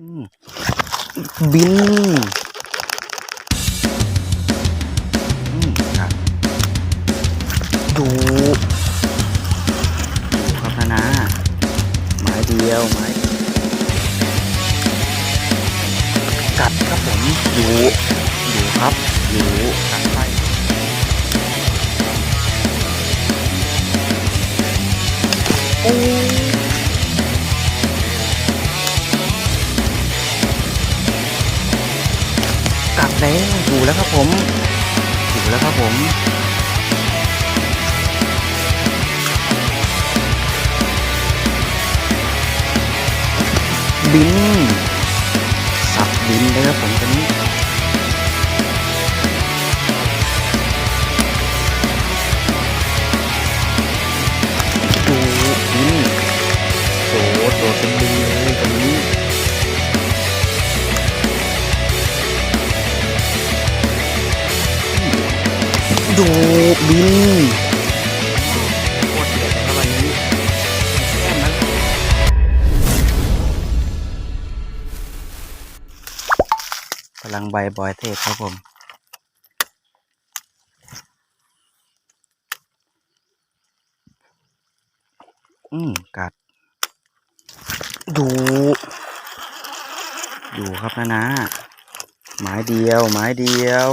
บินดูดูครับนะนะไม้เดียวไม้กัดครับผมอยู่อยู่ครับอยู่กัดไปโอ้ แล้วอยู่แล้วครับผมอยู่แล้วครับผมบิน สับบินเลยครับผมตอนนี้ บินโคตรเดือดเลยครับวันนี้แค่นั้นพลังใบบอยเทพครับผมอืมกัด ดูดูครับนะนะไม้เดียวไม้เดียว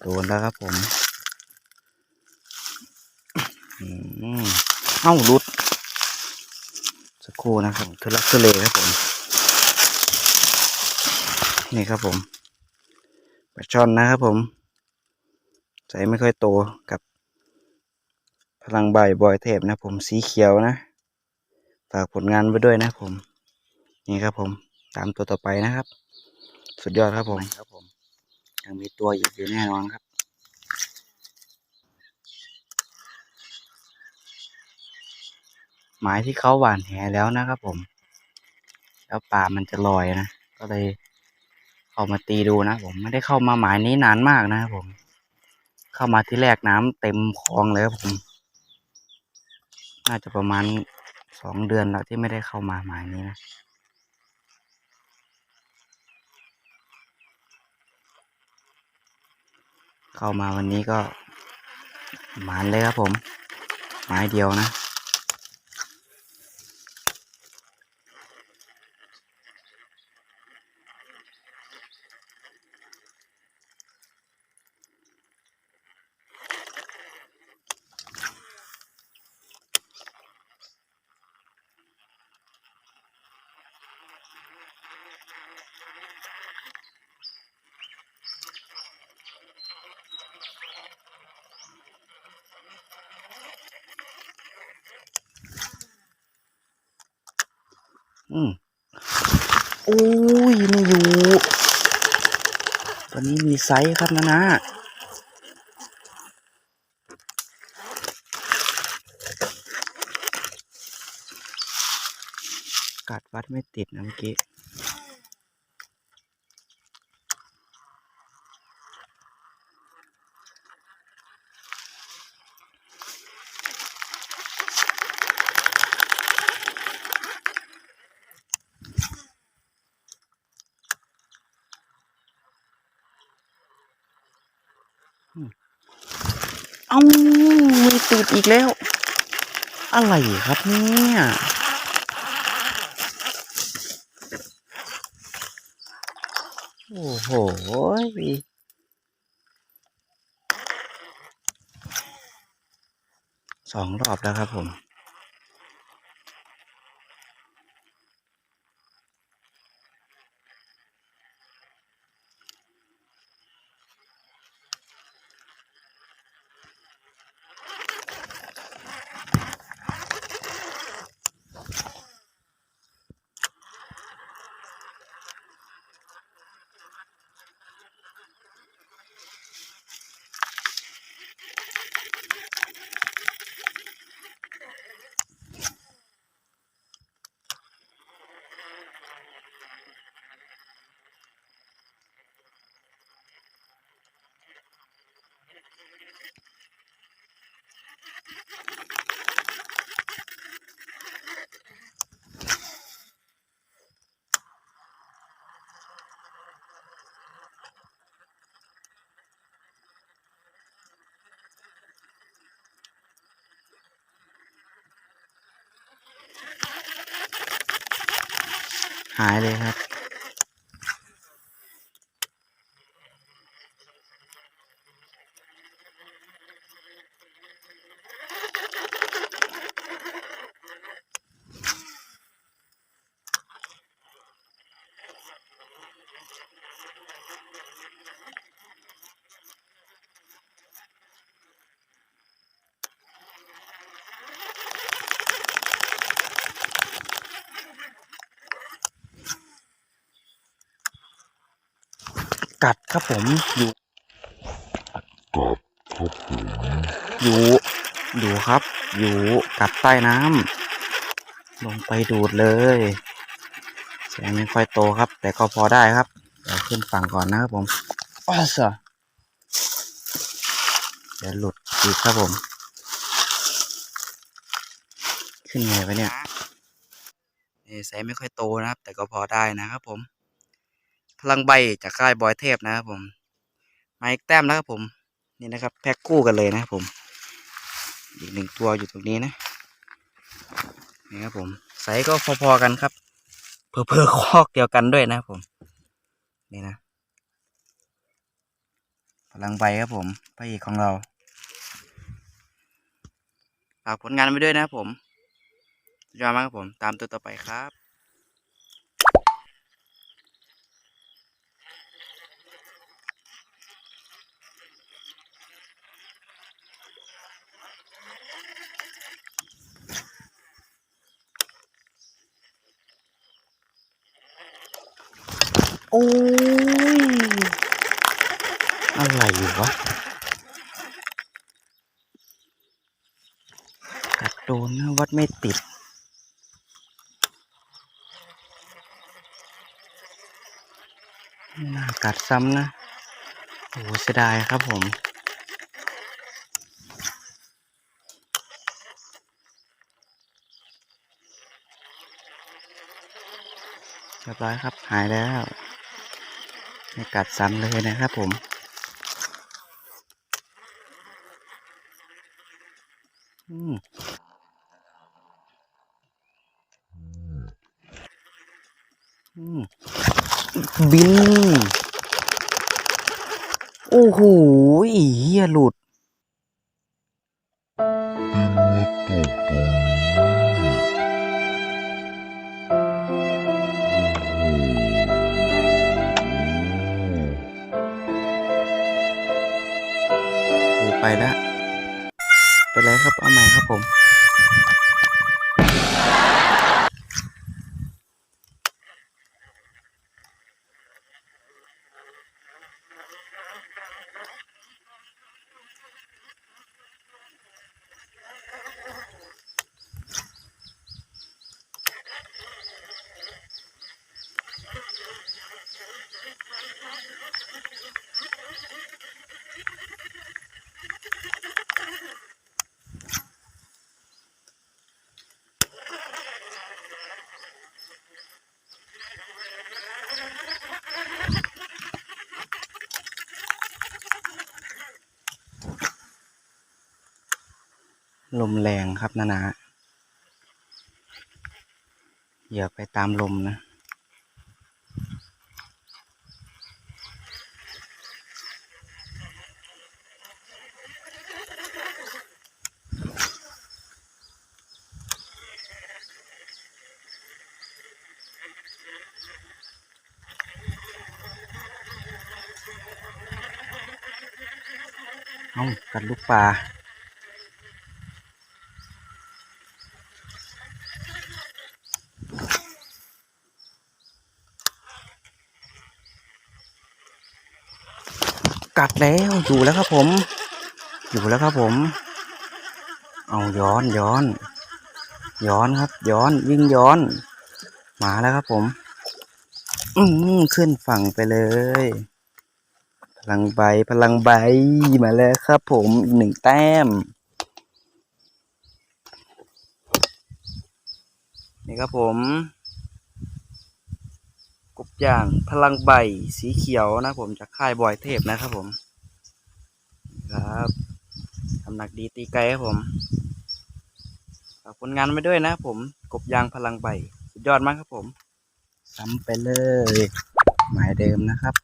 โดนแล้วครับผม อืม เอ้าหลุด สักครู่นะครับทุลักทุเลครับผม นี่ครับผมปลาช่อนนะครับผมใจไม่ค่อยโตกับ พลังใบบอยเทพนะผมสีเขียวนะ ฝากผลงานไว้ด้วยนะผม นี่ครับผม ตามตัวต่อไปนะครับ สุดยอดครับผมครับผมยังมีตัวอีกอยู่แน่นอนครับ หมายที่เขาหว่านแหแล้วนะครับผม แล้วปลามันจะลอยนะ ก็เลยเข้ามาตีดูนะผมไม่ได้เข้ามาหมายนี้นานมากนะครับผม เข้ามาที่แรกน้ำเต็มคลองเลยครับผม น่าจะประมาณสองเดือนแล้วที่ไม่ได้เข้ามาหมายนี้นะเข้ามาวันนี้ก็หมานเลยครับผม ไม้เดียวนะ อืมโอ้ยไม่อยู่ตอนนี้มีไซส์ครับนะนะกัดวัดไม่ติดนะเมื่อกี้ เอ้าไม่ ติดอีกแล้ว อะไรครับเนี่ยโอ้โหสองรอบแล้วครับผม หายเลยครับ กัด ครับผมอยู่อยู่อยู่ครับ อยู่กัดใต้น้ำลงไปดูดเลยแสงไม่ค่อยโตครับ แต่ก็พอได้ครับเดี๋ยวขึ้นฝั่งก่อนนะครับผมอ้าวเสอเดี๋ยวหลุดอีกครับผม ขึ้นไงวะเนี่ยเอ่อแสงไม่ค่อยโตนะครับ แต่ก็พอได้นะครับผม พลังใบจากค่ายบอยเทพนะครับผมมาอีกแต้มนะครับผม นี่นะครับ แพ็กคู่กันเลยนะครับผม อีกหนึ่งตัวอยู่ตรงนี้นะนี่ครับผมไซส์ก็พอๆกันครับ เพอเพอคอกเดียวกันด้วยนะครับผม นี่นะ พลังใบครับผมพระเอกของเราฝากผลงานไว้ด้วยนะครับผมสุดยอดมากครับผม ตามตัวต่อไปครับ โอ้ย อะไรอยู่วะ กัดโดนนะวัดไม่ติด ไม่น่ากัดซ้ำนะ โอ้เสียดายครับผมเรียบร้อยครับ หายแล้ว ไม่กัดซ้ำเลยนะครับผมบิน โอ้โหเฮียหลุด ไปแล้วเป็นไรครับ เอาใหม่ครับผม ลมแรงครับนานาอย่าไปตามลมนะ เอากัดลูกปลา กัดแล้วอยู่แล้วครับผม อยู่แล้วครับผม เอาย้อนย้อน ย้อนครับ ย้อนวิ่งย้อน มาแล้วครับผม อืมขึ้นฝั่งไปเลย พลังใบพลังใบมาแล้วครับผมอีกหนึ่งแต้ม นี่ครับผม กบย่างพลังใบสีเขียวนะผมจากค่ายบอยเทพนะครับผม ครับทำหนักดีตีไกลครับผมฝากผลงานไปด้วยนะครับผมกบยางพลังใบสุดยอดมากครับผมซ้ำไปเลย หมายเดิมนะครับ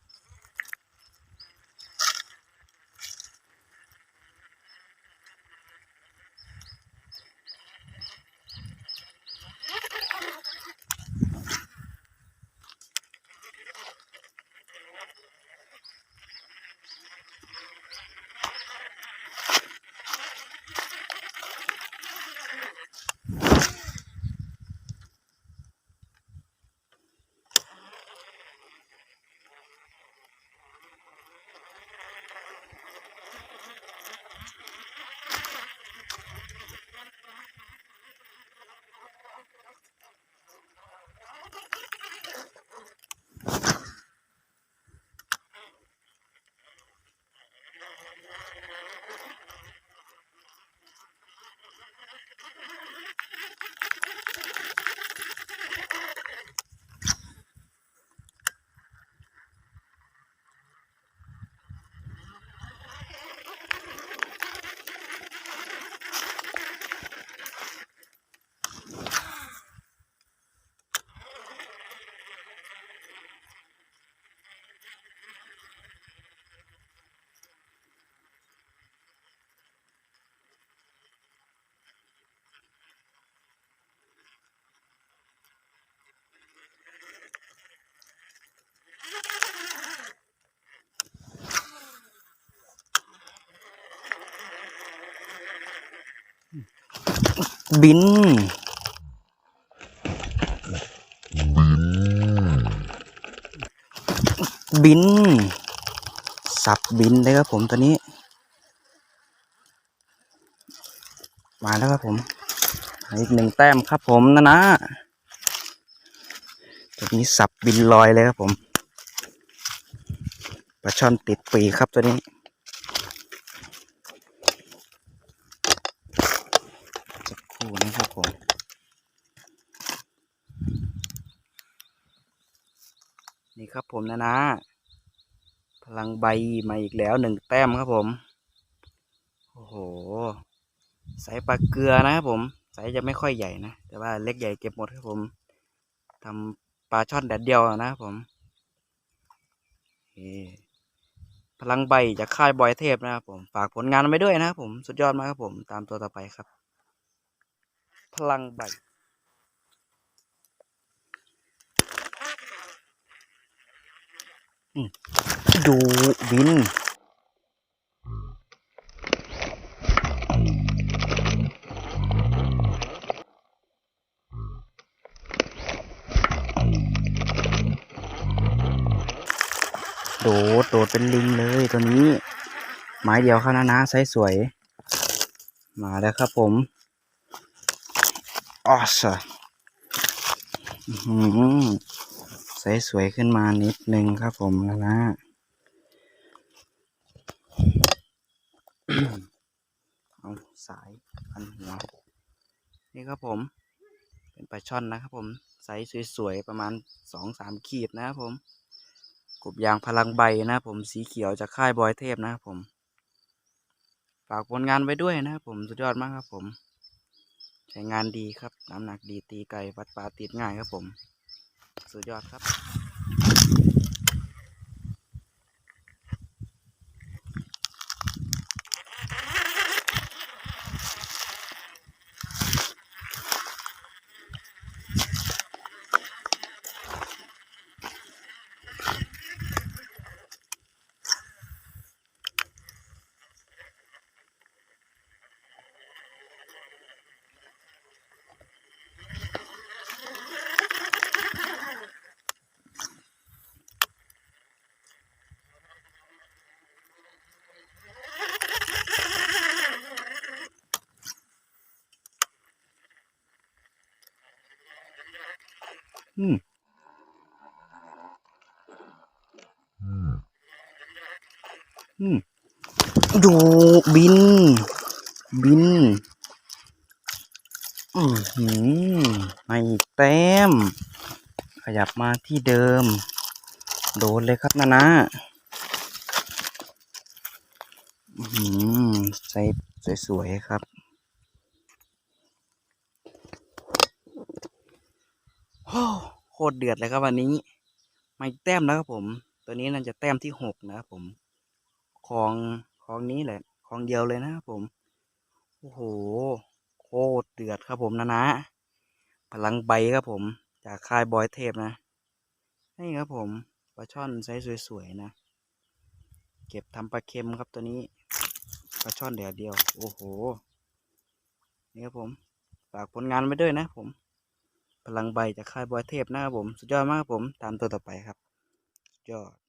บิน บิน สับบินเลยครับผมตัวนี้ มาแล้วครับผมอีกหนึ่งแต้มครับผมนะนะตัวนี้สับบินลอยเลยครับผมปลาช่อนติดปีครับตัวนี้ สัก คู่นะครับผมนี่ครับผมนะนะ พลังใบมาอีกแล้วหนึ่งแต้มครับผม โอ้โหสายปลาเกลือนะครับผมสายจะไม่ค่อยใหญ่นะ แต่ว่าเล็กใหญ่เก็บหมดครับผมทำปลาช่อนแดดเดียวนะครับผมพลังใบจากค่ายบอยเทพนะครับผม ฝากผลงานไว้ด้วยนะครับผม สุดยอดมากครับผม ตามตัวต่อไปครับ พลังใบ ดูวิน โดด โดดเป็นลิงเลยตัวนี้ ไม้เดียวข้าน้านะไซส์สวย มาแล้วครับผม ออสไซส์สวยขึ้นมานิดนึงครับผมนะนะเอาสายพันหัวนี่ครับผม เป็นปลาช่อนนะครับผมไซส์สวยๆประมาณสองสามขีดนะครับผมกบยางพลังใบนะครับผมสีเขียวจากค่ายบอยเทพนะครับผม ฝากผลงานไว้ด้วยนะครับผมสุดยอดมากครับผม ช้งานดีครับ น้ำหนักดีตีไก่วัดปลาติดง่ายครับผม สุดยอดครับ ดูบิน บิน อือหือไม่แต้ม ขยับมาที่เดิม โดนเลยครับนะนะอือหือใส่สวยๆครับโอ้โคตรเดือดเลยครับวันนี้มาอีกแต้มแล้วครับผม ตัวนี้น่าจะแต้มที่หกนะครับผมคลอง คลองนี้แหละคลองเดียวเลยนะครับผม โอ้โห โคตรเดือดครับผมนะนะ พลังใบครับผม จากค่ายบอยเทพนะ นี่ครับผม ปลาช่อนไซส์สวยๆนะ เก็บทำปลาเค็มครับตัวนี้ ปลาช่อนแดดเดียว โอ้โห นี่ครับผม ฝากผลงานไว้ด้วยนะผม พลังใบจากค่ายบอยเทพนะครับผม สุดยอดมากครับผม ตามตัวต่อไปครับ ยอด